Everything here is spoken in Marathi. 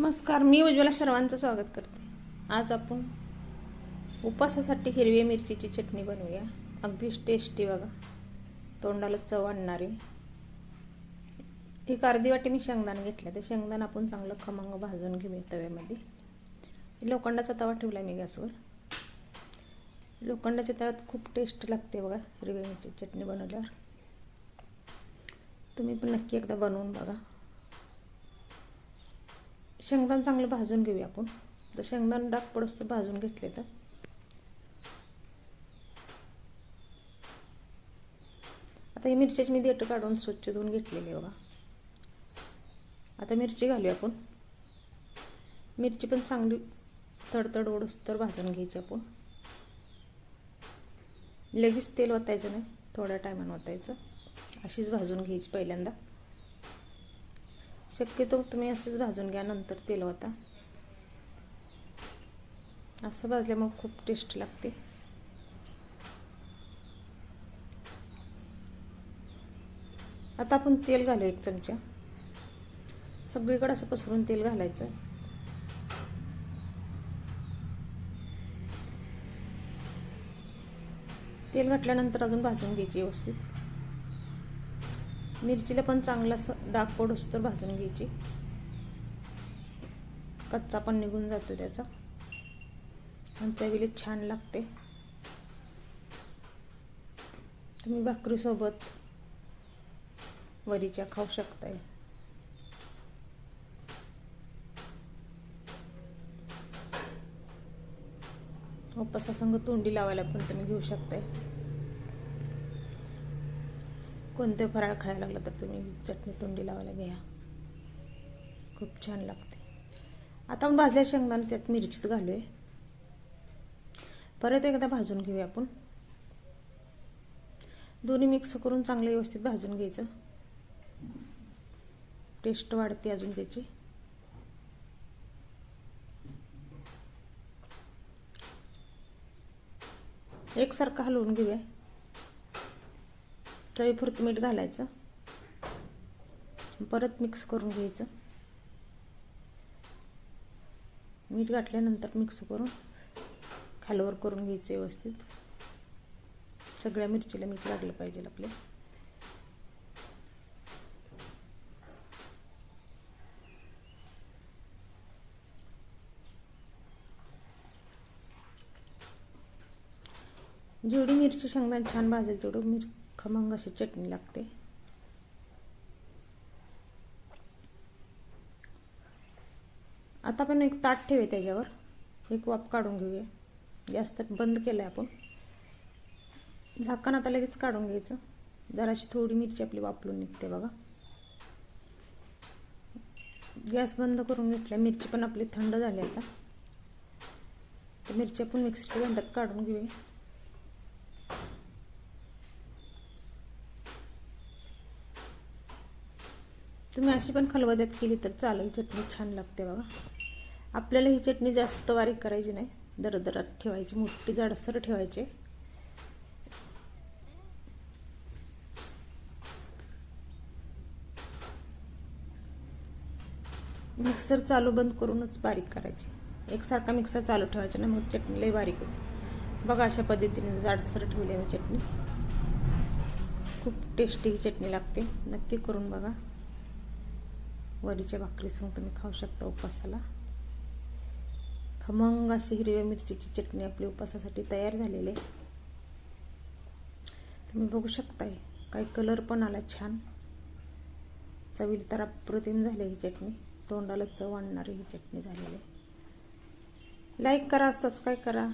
नमस्कार मी उज्ज्वला सर्वांचं स्वागत करते. आज आपण उपासासाठी हिरव्या मिरचीची चटणी बनवूया. अगदीच टेस्टी बघा. तोंडाला चव आणणारी. एक अर्धी वाटी मी शेंगदाणा घेतलं. ते शेंगदाणा आपण चांगलं खमंग भाजून घेऊया तव्यामध्ये. लोखंडाचा तवा ठेवला मी गॅसवर. लोखंडाच्या तव्यात खूप टेस्ट लागते बघा हिरव्या मिरची चटणी बनवल्यावर. तुम्ही पण नक्की एकदा बनवून बघा. शेंगदाण चांगलं भाजून घेऊया आपण. तर शेंगदाण डाग पडस तर भाजून घेतले तर. आता ही मिरच्याची मी देठ काढून स्वच्छ धुवून घेतलेली बघा. आता मिरची घालूया आपण. मिरची पण चांगली तडतड ओढस तर भाजून घ्यायची आपण. लगेच तेल ओतायचं नाही थोड्या टायमानं ओतायचं. अशीच भाजून घ्यायची पहिल्यांदा. शक्यतो तुम्ही असंच भाजून घ्या नंतर तेल होता असं भाजल्यामुळे खूप टेस्ट लागते. आता आपण तेल घालू एक चमचा. सगळीकडे असं पसरून तेल घालायचं. तेल घातल्यानंतर अजून भाजून घ्यायची व्यवस्थित. मिरचीला पण चांगला असं डाग पडूस तर भाजून घ्यायची. कच्चा पण निघून जातो त्याचा. आणि चवीला छान लागते. तुम्ही भाकरीसोबत वरीच्या खाऊ शकताय. उपवासासंग तोंडी लावायला पण तुम्ही घेऊ शकताय. कोणते फराळ खायला लागलं तर तुम्ही चटणी तोंडी लावायला घ्या. खूप छान लागते. आता आपण भाजल्या शेंगदाणे त्यात मिरचीत घालूया. परत एकदा भाजून घेऊया आपण. दोन्ही मिक्स करून चांगलं व्यवस्थित भाजून घ्यायचं. टेस्ट वाढते अजून त्याची. एकसारखं हलवून घेऊया. चवीपुरतं मीठ घालायचं. परत मिक्स करून घ्यायचं. मीठ घातल्यानंतर मिक्स करून खालवर करून घ्यायचं व्यवस्थित. सगळ्या मिरचीला मीठ लागलं पाहिजे आपल्या जेवढी मिरची शेंगदाणे छान भाजेल तेवढं मिर खमंग अशी चटणी लागते. आता आपण एक ताट ठेवूया त्याच्यावर. एक वाफ काढून घेऊया. गॅस तर बंद केलं आहे आपण. झाकण आता लगेच काढून घ्यायचं. जराशी थोडी मिरची आपली वापरून निघते बघा. गॅस बंद करून घेतल्या. मिरची पण आपली थंड झाली आता. तर मिरची आपण मिक्सरच्या भांड्यात काढून घेऊया. तुम्ही अशी पण खलवद्यात केली तर चालेल. चटणी छान लागते बघा. आपल्याला ही चटणी जास्त बारीक करायची नाही. दरदरात ठेवायची. मोठी जाडसर ठेवायची. मिक्सर चालू बंद करूनच बारीक करायची. एकसारखा मिक्सर चालू ठेवायचा ना मग चटणी लई बारीक होती. बघा अशा पद्धतीने जाडसर ठेवली आहे चटणी. खूप टेस्टी ही चटणी लागते. नक्की करून बघा. वरीच्या भाकरीसंग तुम्ही खाऊ शकता उपवासाला. खमंग अशी हिरव्या मिरचीची चटणी आपली उपासासाठी तयार झालेली आहे. तुम्ही बघू शकताय काही कलर पण आला छान. चवील तर अप्रतिम झाली ही चटणी. तोंडाला चव आणणारी ही चटणी झालेली आहे. लाईक करा सबस्क्राईब करा.